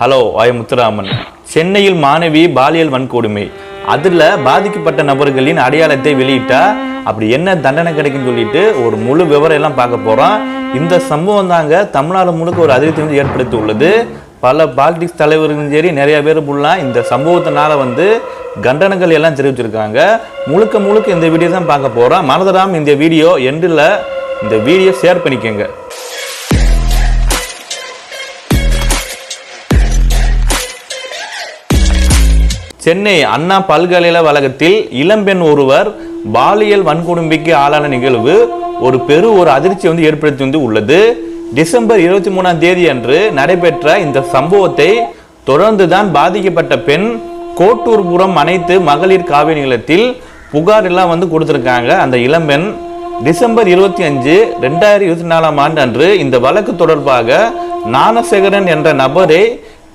Hello ஐ முத்துராமன். சென்னையில் மாணவி பாலியல் வன்கொடுமை. அதில் பாதிக்கப்பட்ட நபர்களின் அடையாளத்தை வெளியிட்டா? அப்படி என்ன தண்டனை கிடைக்குன்னு சொல்லிட்டு ஒரு முழு விவரம் எல்லாம் பார்க்க போகிறோம் இந்த சம்பவம் தாங்க தமிழ்நாடு முழுக்க ஒரு அதிர்ச்சி வந்து ஏற்படுத்தி உள்ளது பல பாலிடிக்ஸ் தலைவர்களும் சரி நிறைய பேர் ஃபுல்லாக இந்த சம்பவத்தினால வந்து கண்டனங்கள் எல்லாம் தெரிவிச்சிருக்காங்க. முழுக்க முழுக்க இந்த வீடியோ தான் பார்க்க போகிறோம் மறந்துடாமல் இந்த வீடியோ எண்டில் இந்த வீடியோ ஷேர் பண்ணிக்கோங்க. சென்னை அண்ணா பல்கலைக்கழகத்தில் இளம்பெண் ஒருவர் பாலியல் வன்கொடுமைக்கு ஆளான நிகழ்வு ஒரு பெரு ஒரு அதிர்ச்சி வந்து ஏற்படுத்தி வந்து உள்ளது. டிசம்பர் இருபத்தி மூணாம் தேதி அன்று நடைபெற்ற இந்த சம்பவத்தை தொடர்ந்துதான் பாதிக்கப்பட்ட பெண் கோட்டூர்புரம் அனைத்து மகளிர் காவிய நிலையத்தில் புகார் எல்லாம் வந்து கொடுத்துருக்காங்க. அந்த இளம்பெண் டிசம்பர் இருபத்தி அஞ்சு ரெண்டாயிரத்தி இருபத்தி நாலாம் ஆண்டு அன்று இந்த வழக்கு தொடர்பாக ஞானசேகரன் என்ற நபரை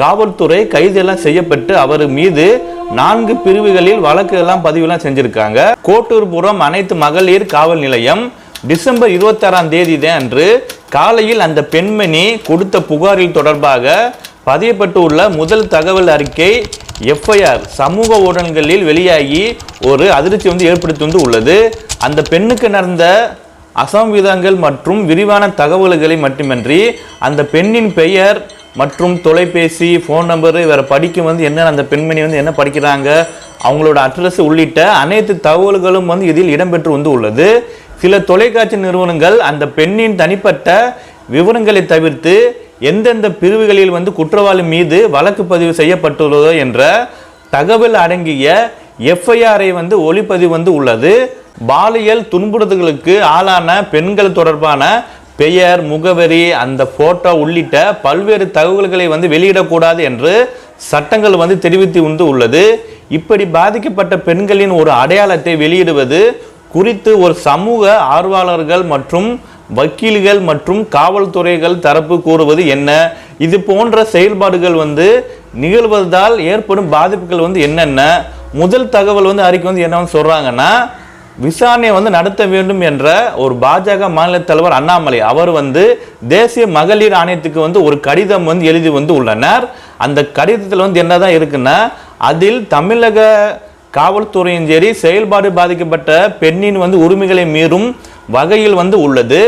காவல்துறை கைது எல்லாம் செய்யப்பட்டு அவர் மீது நான்கு பிரிவுகளில் வழக்கு எல்லாம் பதிவுலாம் செஞ்சிருக்காங்க. கோட்டூர்புரம் அனைத்து மகளிர் காவல் நிலையம் டிசம்பர் இருபத்தாறாம் தேதி தான் அன்று காலையில் அந்த பெண்மணி கொடுத்த புகாரில் தொடர்பாக பதியப்பட்டு உள்ள முதல் தகவல் அறிக்கை எஃப்ஐஆர் சமூக ஊடகங்களில் வெளியாகி ஒரு அதிர்ச்சி வந்து ஏற்படுத்தி வந்து உள்ளது. அந்த பெண்ணுக்கு நடந்த அசம்விதங்கள் மற்றும் விரிவான தகவல்களை மட்டுமின்றி அந்த பெண்ணின் பெயர் மற்றும் தொலைபேசி ஃபோன் நம்பரு இவரை படிக்கும் வந்து என்ன அந்த பெண்மணி வந்து என்ன படிக்கிறாங்க அவங்களோட அட்ரஸ் உள்ளிட்ட அனைத்து தகவல்களும் வந்து இதில் இடம்பெற்று வந்து உள்ளது. சில தொலைக்காட்சி நிறுவனங்கள் அந்த பெண்ணின் தனிப்பட்ட விவரங்களை தவிர்த்து எந்தெந்த பிரிவுகளில் வந்து குற்றவாளி மீது வழக்கு பதிவு செய்யப்பட்டுள்ளதோ என்ற தகவல் அடங்கிய எஃப்ஐஆரை வந்து ஒளிப்பதிவு வந்து உள்ளது. பாலியல் துன்புறுத்தல்களுக்கு ஆளான பெண்கள் தொடர்பான பெயர் முகவரி அந்த போட்டோ உள்ளிட்ட பல்வேறு தகவல்களை வந்து வெளியிடக்கூடாது என்று சட்டங்கள் வந்து தெரிவித்து வந்து உள்ளது. இப்படி பாதிக்கப்பட்ட பெண்களின் ஒரு அடையாளத்தை வெளியிடுவது குறித்து ஒரு சமூக ஆர்வலர்கள் மற்றும் வக்கீல்கள் மற்றும் காவல்துறைகள் தரப்பு கூறுவது என்ன? இது போன்ற செயல்பாடுகள் வந்து நிகழ்வதால் ஏற்படும் பாதிப்புகள் வந்து என்னென்ன? முதல் தகவல் வந்து அறிக்கை வந்து என்னன்னு சொல்கிறாங்கன்னா விசாரணை வந்து நடத்த வேண்டும் என்ற ஒரு பாஜக மாநில தலைவர் அண்ணாமலை அவர் வந்து தேசிய மகளிர் ஆணையத்துக்கு வந்து ஒரு கடிதம் வந்து எழுதி வந்து உள்ளனர். அந்த கடிதத்தில் வந்து என்னதான் இருக்குன்னா அதில் தமிழக காவல்துறையும் சரி செயல்பாடு பாதிக்கப்பட்ட பெண்ணின் வந்து உரிமைகளை மீறும் வகையில் வந்து உள்ளது.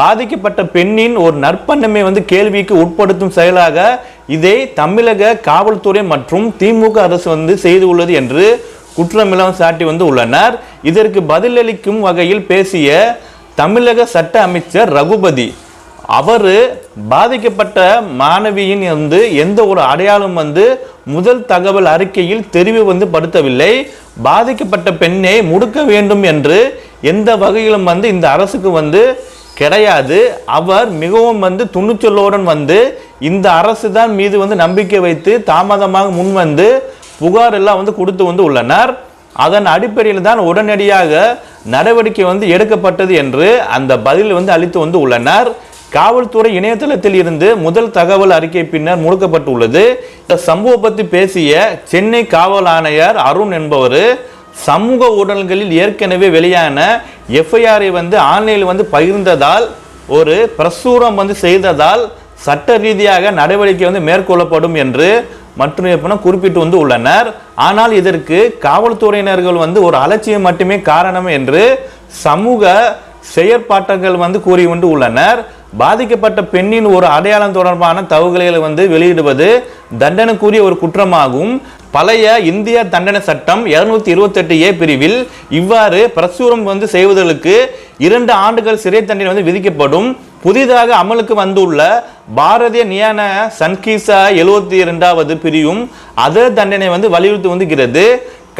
பாதிக்கப்பட்ட பெண்ணின் ஒரு நற்பண்ணமை வந்து கேள்விக்கு உட்படுத்தும் செயலாக இதை தமிழக காவல்துறை மற்றும் திமுக அரசு வந்து செய்து உள்ளது என்று குற்றமில்லாம் சாட்டி வந்து உள்ளனர். இதற்கு பதிலளிக்கும் வகையில் பேசிய தமிழக சட்ட அமைச்சர் ரகுபதி அவர் பாதிக்கப்பட்ட மாணவியின் வந்து எந்த ஒரு அடையாளம் வந்து முதல் தகவல் அறிக்கையில் தெரிவு வந்து படுத்தவில்லை. பாதிக்கப்பட்ட பெண்ணை முடுக்க வேண்டும் என்று எந்த வகையிலும் வந்து இந்த அரசுக்கு வந்து கிடையாது. அவர் மிகவும் வந்து துணிச்சலுடன் வந்து இந்த அரசு தான் மீது வந்து நம்பிக்கை வைத்து தாமதமாக முன் வந்து புகார் எல்லாம் வந்து கொடுத்து வந்து உள்ளனர். அதன் அடிப்படையில் தான் உடனடியாக நடவடிக்கை வந்து எடுக்கப்பட்டது என்று அந்த பதில் வந்து அளித்து வந்து உள்ளனர். காவல்துறை இணையதளத்தில் இருந்து முதல் தகவல் அறிக்கை பின்னர் முடுக்கப்பட்டுள்ளது. இந்த சம்பவம் பற்றி பேசிய சென்னை காவல் ஆணையர் அருண் என்பவர் சமூக ஊடகங்களில் ஏற்கனவே வெளியான எஃப்ஐஆரை வந்து ஆன்லைனில் வந்து பகிர்ந்ததால் ஒரு பிரசுரம் வந்து செய்ததால் சட்ட ரீதியாக நடவடிக்கை வந்து மேற்கொள்ளப்படும் என்று மற்றும் குறிப்பிட்டு வந்து உள்ளனர். ஆனால் இதற்கு காவல்துறையினர்கள் வந்து ஒரு அலட்சியம் மட்டுமே காரணம் என்று சமூக செயற்பாட்டங்கள் வந்து கூறி கொண்டு உள்ளனர். பாதிக்கப்பட்ட பெண்ணின் ஒரு அடையாளம் தொடர்பான தகவல்களை வந்து வெளியிடுவது தண்டனைக்குரிய ஒரு குற்றமாகும். பழைய இந்திய தண்டனை சட்டம் இருநூத்தி இருபத்தெட்டு ஏ பிரிவில் இவ்வாறு பிரசுரம் வந்து செய்வதற்கு இரண்டு ஆண்டுகள் சிறை தண்டனை வந்து விதிக்கப்படும். புதிதாக அமலுக்கு வந்துள்ள பாரதிய நியான சன்கீசா எழுபத்தி இரண்டாவது பிரிவும் அதே தண்டனை வந்து வலியுறுத்தி வந்துகிறது.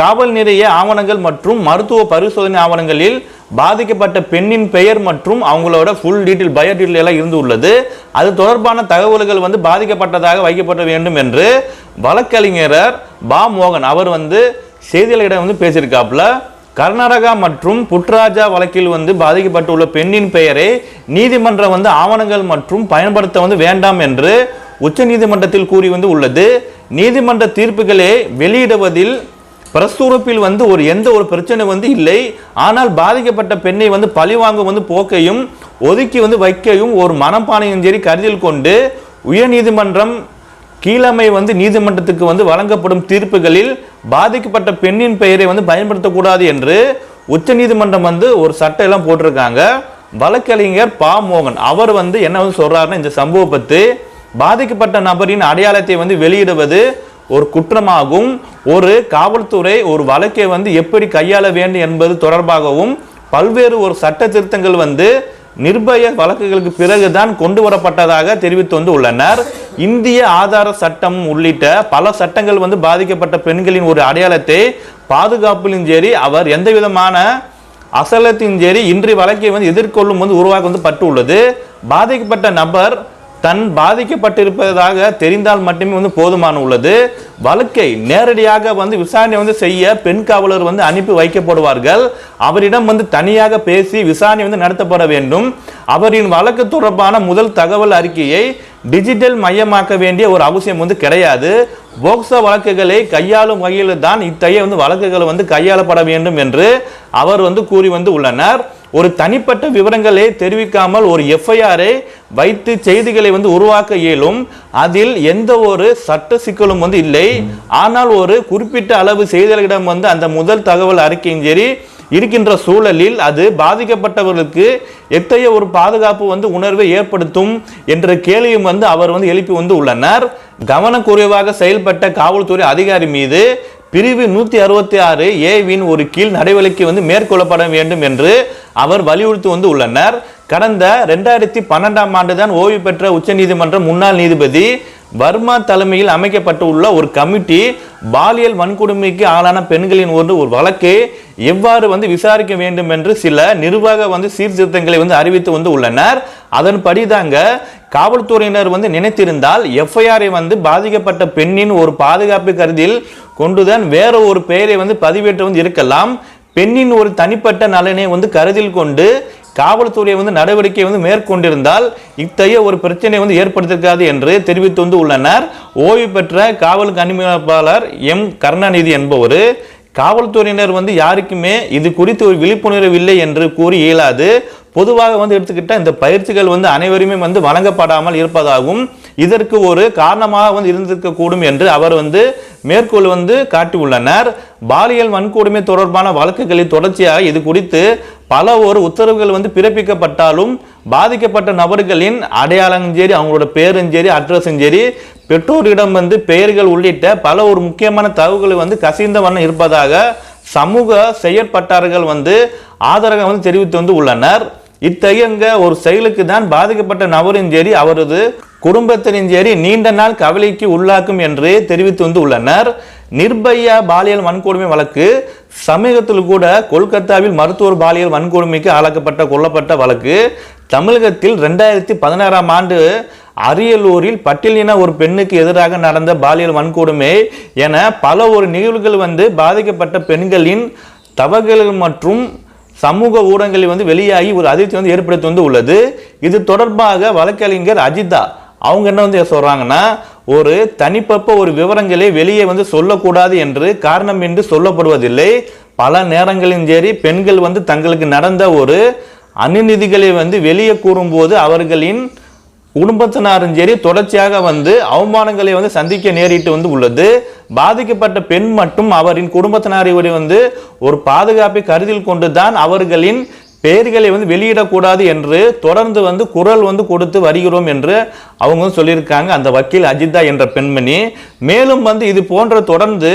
காவல் நிறைய ஆவணங்கள் மற்றும் மருத்துவ பரிசோதனை ஆவணங்களில் பாதிக்கப்பட்ட பெண்ணின் பெயர் மற்றும் அவங்களோட ஃபுல் டீட்டெயில் பயோ டீட்டெயில் எல்லாம் இருந்து உள்ளது. அது தொடர்பான தகவல்கள் வந்து பாதிக்கப்பட்டதாக வைக்கப்பட வேண்டும் என்று வழக்கறிஞரர் பா மோகன் அவர் வந்து செய்தியாளர்களிடம் வந்து பேசியிருக்காப்புல. கர்நாடகா மற்றும் புட்ராஜா வழக்கில் வந்து பாதிக்கப்பட்டுள்ள பெண்ணின் பெயரை நீதிமன்றம் வந்து ஆவணங்கள் மற்றும் பயன்படுத்த வந்து வேண்டாம் என்று உச்ச நீதிமன்றத்தில் கூறி வந்து உள்ளது. நீதிமன்ற தீர்ப்புகளை வெளியிடுவதில் பிரசுரப்பில் வந்து ஒரு எந்த ஒரு பிரச்சனை வந்து இல்லை. ஆனால் பாதிக்கப்பட்ட பெண்ணை வந்து பழிவாங்கும் வந்து போக்கையும் ஒதுக்கி வந்து வைக்கையும் ஒரு மனப்பானையும் சரி கருதில் கொண்டு உயர்நீதிமன்றம் கீழமை வந்து நீதிமன்றத்துக்கு வந்து வழங்கப்படும் தீர்ப்புகளில் பாதிக்கப்பட்ட பெண்ணின் பெயரை வந்து பயன்படுத்தக்கூடாது என்று உச்சநீதிமன்றம் வந்து ஒரு சட்டம் எல்லாம் போட்டிருக்காங்க வழக்கறிஞர் பா. மோகன். அவர் வந்து என்ன வந்து சொல்றாருன்னா இந்த சம்பவம் பத்தி பாதிக்கப்பட்ட நபரின் அடையாளத்தை வந்து வெளியிடுவது ஒரு குற்றமாகும். ஒரு காவல்துறை ஒரு வழக்கை வந்து எப்படி கையாள வேண்டும் என்பது தொடர்பாகவும் பல்வேறு ஒரு சட்ட திருத்தங்கள் வந்து நிர்பய வழக்குகளுக்கு பிறகுதான் கொண்டு வரப்பட்டதாக தெரிவித்து வந்து உள்ளனர் இந்திய ஆதார சட்டம் உள்ளிட்ட பல சட்டங்கள் வந்து பாதிக்கப்பட்ட பெண்களின் ஒரு அடையாளத்தை பாதுகாப்பிலும் சரி அவர் எந்த விதமான அசலத்தின் சரி இன்றைய வழக்கை வந்து எதிர்கொள்ளும் வந்து உருவாக்க வந்து பட்டு உள்ளது பாதிக்கப்பட்ட நபர் தன் பாதிக்கப்பட்டிருப்பதாக தெரிந்தால் மட்டுமே வந்து போதுமான உள்ளது. வழக்கை நேரடியாக வந்து விசாரணை வந்து செய்ய பெண் காவலர் வந்து அனுப்பி வைக்கப்படுவார்கள். அவரிடம் வந்து தனியாக பேசி விசாரணை வந்து நடத்தப்பட வேண்டும். அவரின் வழக்கு தொடர்பான முதல் தகவல் அறிக்கையை டிஜிட்டல் மையமாக்க வேண்டிய ஒரு அவசியம் வந்து கிடையாது. போக்சோ வழக்குகளை கையாளும் வகையில் தான் இத்தகைய வந்து வழக்குகள் வந்து கையாளப்பட வேண்டும் என்று அவர் வந்து கூறி வந்து உள்ளனர். ஒரு தனிப்பட்ட விவரங்களை தெரிவிக்காமல் ஒரு எஃப்ஐஆரை வைத்து செய்திகளை வந்து உருவாக்க இயலும். அதில் எந்த ஒரு சட்ட சிக்கலும் வந்து இல்லை. ஆனால் ஒரு குறிப்பிட்ட அளவு செய்திகளிடம் வந்து அந்த முதல் தகவல் அறிக்கையும் சரி இருக்கின்ற சூழலில் அது பாதிக்கப்பட்டவர்களுக்கு எத்தகைய ஒரு பாதுகாப்பு வந்து உணர்வை ஏற்படுத்தும் என்ற கேள்வியும் வந்து அவர் வந்து எழுப்பி வந்து உள்ளனர். கவனக்குறைவாக செயல்பட்ட காவல்துறை அதிகாரி மீது பிரிவு நூத்தி அறுபத்தி ஆறு ஏவின் ஒரு கீழ் நடவடிக்கை வந்து மேற்கொள்ளப்பட வேண்டும் என்று அவர் வலியுறுத்தி வந்து உள்ளனர். கடந்த ரெண்டாயிரத்தி பன்னெண்டாம் ஆண்டு தான் ஓய்வு பெற்ற உச்சநீதிமன்ற முன்னாள் நீதிபதி வர்மா தலைமையில் அமைக்கப்பட்டுள்ள ஒரு கமிட்டி பாலியல் வன்கொடுமைக்கு ஆளான பெண்களின் ஒரு ஒரு வழக்கை எவ்வாறு வந்து விசாரிக்க வேண்டும் என்று சில நிர்வாக வந்து சீர்திருத்தங்களை வந்து அறிவித்து வந்து உள்ளனர். அதன்படி தாங்க காவல்துறையினர் வந்து நினைத்திருந்தால் எஃப்ஐஆரை வந்து பாதிக்கப்பட்ட பெண்ணின் ஒரு பாதுகாப்பு கருதியில் கொண்டுதான் வேற ஒரு பெயரை வந்து பதிவேற்று வந்து இருக்கலாம். பெண்ணின் ஒரு தனிப்பட்ட நலனை வந்து கருதில் கொண்டு காவல்துறை வந்து நடவடிக்கை வந்து மேற்கொண்டிருந்தால் இத்தகைய ஒரு பிரச்சனை வந்து ஏற்படுத்திருக்காது என்று தெரிவித்து வந்து உள்ளனர். ஓய்வு பெற்ற காவல் கண்காணிப்பாளர் எம். கருணாநிதி என்பவர் காவல்துறையினர் வந்து யாருக்குமே இது குறித்து ஒரு விழிப்புணர்வு இல்லை என்று கூறி இயலாது. பொதுவாக வந்து எடுத்துக்கிட்ட இந்த பயிற்சிகள் வந்து அனைவருமே வந்து வழங்கப்படாமல் இருப்பதாகவும் இதற்கு ஒரு காரணமாக வந்து இருந்திருக்கக்கூடும் என்று அவர் வந்து மேற்கோள் வந்து காட்டியுள்ளனர். பாலியல் வன்கொடுமை தொடர்பான வழக்குகளில் தொடர்ச்சியாக இது குறித்து பல ஒரு உத்தரவுகள் வந்து பிறப்பிக்கப்பட்டாலும் பாதிக்கப்பட்ட நபர்களின் அடையாளம் சரி அவங்களோட பேரும் சரி அட்ரஸும் சரி பெற்றோரிடம் வந்து பெயர்கள் உள்ளிட்ட பல ஒரு முக்கியமான தகவல்களை வந்து கசிந்த வண்ணம் இருப்பதாக சமூக செயற்பட்டார்கள் வந்து ஆதரவை வந்து தெரிவித்து வந்து உள்ளனர். இத்தகைய ஒரு செயலுக்கு தான் பாதிக்கப்பட்ட நபரும் சரி அவரது குடும்பத்தினும் சரி நீண்ட நாள் கவலைக்கு உள்ளாக்கும் என்று தெரிவித்து வந்து உள்ளனர். நிர்பயா பாலியல் வன்கொடுமை வழக்கு சமீபத்தில் கூட கொல்கத்தாவில் மருத்துவர் பாலியல் வன்கொடுமைக்கு ஆளாக்கப்பட்ட கொல்லப்பட்ட வழக்கு. தமிழகத்தில் ரெண்டாயிரத்தி பதினாறாம் ஆண்டு அரியலூரில் பட்டியலின ஒரு பெண்ணுக்கு எதிராக நடந்த பாலியல் வன்கொடுமை என பல ஒரு நிகழ்வுகள் வந்து பாதிக்கப்பட்ட பெண்களின் தவறுகள் மற்றும் சமூக ஊடகங்களில் வந்து வெளியாகி ஒரு அதிர்ச்சி வந்து ஏற்படுத்தி வந்து உள்ளது. இது தொடர்பாக வழக்கறிஞர் அஜிதா அவங்க என்ன வந்து சொல்கிறாங்கன்னா ஒரு தனிப்பப்ப ஒரு விவரங்களை வெளியே வந்து சொல்லக்கூடாது என்று காரணம் என்று சொல்லப்படுவதில்லை. பல நேரங்களிலும் சரி பெண்கள் வந்து தங்களுக்கு நடந்த ஒரு அநீதிகளை வந்து வெளியே கூறும்போது அவர்களின் குடும்பத்தினாரும் சரி தொடர்ச்சியாக வந்து அவமானங்களை வந்து சந்திக்க நேரிட்டு வந்து உள்ளது. பாதிக்கப்பட்ட பெண் மற்றும் அவரின் குடும்பத்தினாரை வந்து ஒரு பாதுகாப்பை கருதில் கொண்டுதான் அவர்களின் பெயர்களை வந்து வெளியிடக்கூடாது என்று தொடர்ந்து வந்து குரல் வந்து கொடுத்து வருகிறோம் என்று அவங்க வந்து சொல்லியிருக்காங்க. அந்த வக்கீல் அஜிதா என்ற பெண்மணி. மேலும் வந்து இது போன்ற தொடர்ந்து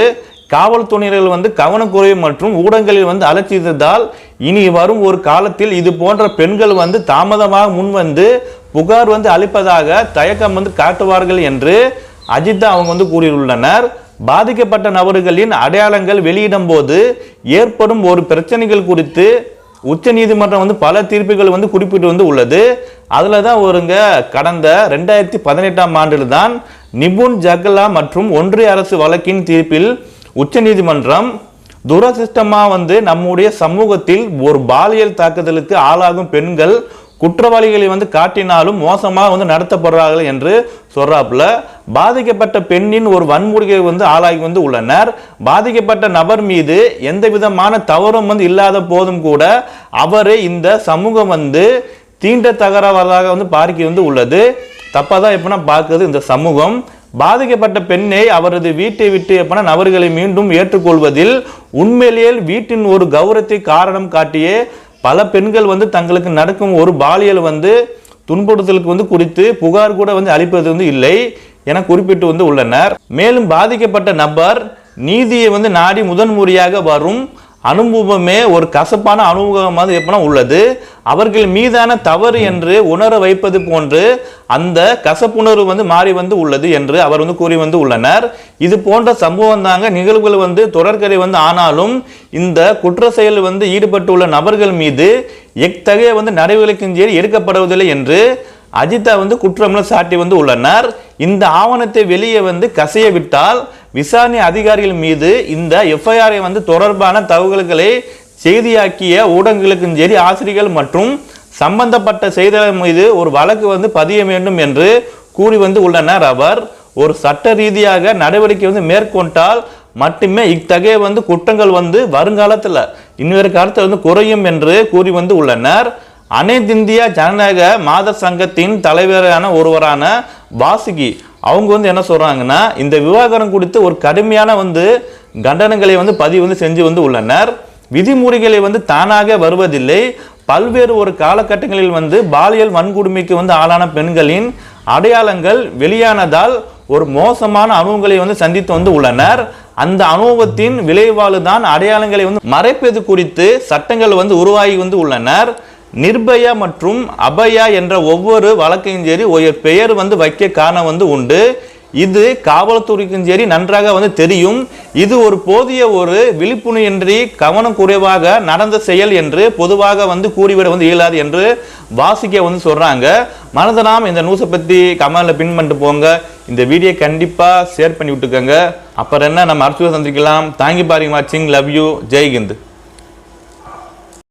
காவல்துறையினர்கள் வந்து கவனக்குறைவு மற்றும் ஊடகங்களில் வந்து அலட்சியத்தால் இனி வரும் ஒரு காலத்தில் இது போன்ற பெண்கள் வந்து தாமதமாக முன் வந்து புகார் வந்து அளிப்பதாக தயக்கம் வந்து காட்டுவார்கள் என்று அஜித்தா அவங்க வந்து கூறியுள்ளனர். பாதிக்கப்பட்ட நபர்களின் அடையாளங்கள் வெளியிடும் போது ஏற்படும் ஒரு பிரச்சனைகள் குறித்து உச்ச நீதிமன்றம் வந்து பல தீர்ப்புகள் வந்து குறிப்பிட்டு வந்து உள்ளது. அதில் தான் ஒருங்க கடந்த ரெண்டாயிரத்தி பதினெட்டாம் ஆண்டில் தான் நிபுன் ஜகலா மற்றும் ஒன்றிய அரசு வழக்கின் தீர்ப்பில் உச்ச நீதிமன்றம் வந்து நம்முடைய சமூகத்தில் ஒரு பாலியல் தாக்குதலுக்கு ஆளாகும் பெண்கள் குற்றவாளிகளை வந்து காட்டினாலும் மோசமாக வந்து நடத்தப்படுறார்கள் என்று சொல்றாப்புல. பாதிக்கப்பட்ட பெண்ணின் ஒரு வன்முறையை வந்து ஆளாகி வந்து உள்ளனர். பாதிக்கப்பட்ட நபர் மீது எந்த விதமான தவறும் வந்து இல்லாத போதும் கூட அவரை இந்த சமூகம் வந்து தீண்ட தகராவதாக வந்து பார்க்க வந்து உள்ளது. தப்பாக தான் எப்படின்னா பார்க்குது இந்த சமூகம். பாதிக்கப்பட்ட பெண்ணை அவரது வீட்டை விட்டு எப்பன நபர்களை மீண்டும் ஏற்றுக்கொள்வதில் உண்மையிலேயே வீட்டின் ஒரு கௌரவத்தை காரணம் காட்டியே பல பெண்கள் வந்து தங்களுக்கு நடக்கும் ஒரு பாலியல் வந்து துன்புறுத்தலுக்கு வந்து குறித்து புகார் கூட வந்து அளிப்பது வந்து இல்லை என குறிப்பிட்டு வந்து உள்ளனர். மேலும் பாதிக்கப்பட்ட நபர் நீதியை வந்து நாடி முதன்முறையாக வரும். அனுபவமே ஒரு கசப்பான அனுபவமாக எப்பனா உள்ளது. அவர்கள் மீதான தவறு என்று உணர வைப்பது போன்று அந்த கசப்புணர்வு வந்து மாறி வந்து உள்ளது என்று அவர் வந்து கூறி வந்து உள்ளனர். இது போன்ற சம்பவம் தாங்க நிகழ்வுகள் வந்து தொடர்கரை வந்து ஆனாலும் இந்த குற்ற செயல் வந்து ஈடுபட்டுள்ள நபர்கள் மீது எத்தகைய வந்து நடவடிக்கையும் சரி எடுக்கப்படுவதில்லை என்று அஜிதா வந்து குற்றம்ல சாட்டி வந்து உள்ளனர். இந்த ஆவணத்தை வெளியே வந்து கசைய விட்டால் விசாரணை அதிகாரிகள் மீது இந்த எஃப்ஐஆரை வந்து தொடர்பான தகவல்களை செய்தியாக்கிய ஊடகங்களுக்கும் சரி ஆசிரியர்கள் மற்றும் சம்பந்தப்பட்ட செய்தியாளர் மீது ஒரு வழக்கு வந்து பதிய வேண்டும் என்று கூறி வந்து உள்ளனர் அவர். ஒரு சட்ட ரீதியாக நடவடிக்கை வந்து மேற்கொண்டால் மட்டுமே இத்தகைய வந்து குற்றங்கள் வந்து வருங்காலத்தில் இன்னொரு காலத்தில் வந்து குறையும் என்று கூறி வந்து உள்ளனர். அனைத்திந்திய ஜனநாயக மாத சங்கத்தின் தலைவரான ஒருவரான வாசுகி. அவங்க வந்து என்ன சொல்கிறாங்கன்னா இந்த விவாகரம் குறித்து ஒரு கடுமையான வந்து கண்டனங்களை வந்து பதிவு வந்து செஞ்சு வந்து உள்ளனர். விதிமுறைகளை வந்து தானாக வருவதில்லை. பல்வேறு ஒரு காலகட்டங்களில் வந்து பாலியல் வன்கொடுமைக்கு வந்து ஆளான பெண்களின் அடையாளங்கள் வெளியானதால் ஒரு மோசமான அனுபவங்களை வந்து சந்தித்து வந்து உள்ளனர். அந்த அனுபவத்தின் விளைவால் தான் அடையாளங்களை வந்து மறைப்பது குறித்து சட்டங்கள் வந்து உருவாகி வந்து உள்ளனர். நிர்பயா மற்றும் அபயா என்ற ஒவ்வொரு வழக்கையும் சரி ஒரு பெயர் வந்து வைக்க காரணம் வந்து உண்டு. இது காவல்துறைக்கும் சரி நன்றாக வந்து தெரியும். இது ஒரு போதிய ஒரு விழிப்புணர்வின்றி கவனம் குறைவாக நடந்த செயல் என்று பொதுவாக வந்து கூறிவிட வந்து இயலாது என்று வாசிக்க வந்து சொல்கிறாங்க மனதனாம் இந்த நியூஸை பற்றி கமெண்ட்ல பின் பண்ணிட்டு போங்க. இந்த வீடியோ கண்டிப்பாக ஷேர் பண்ணி விட்டுக்கோங்க. அப்புறம் என்ன நம்ம அடுத்த சந்திக்கலாம். தேங்க்யூ பாரிங் வாட்சிங் லவ் யூ ஜெய்ஹிந்த்.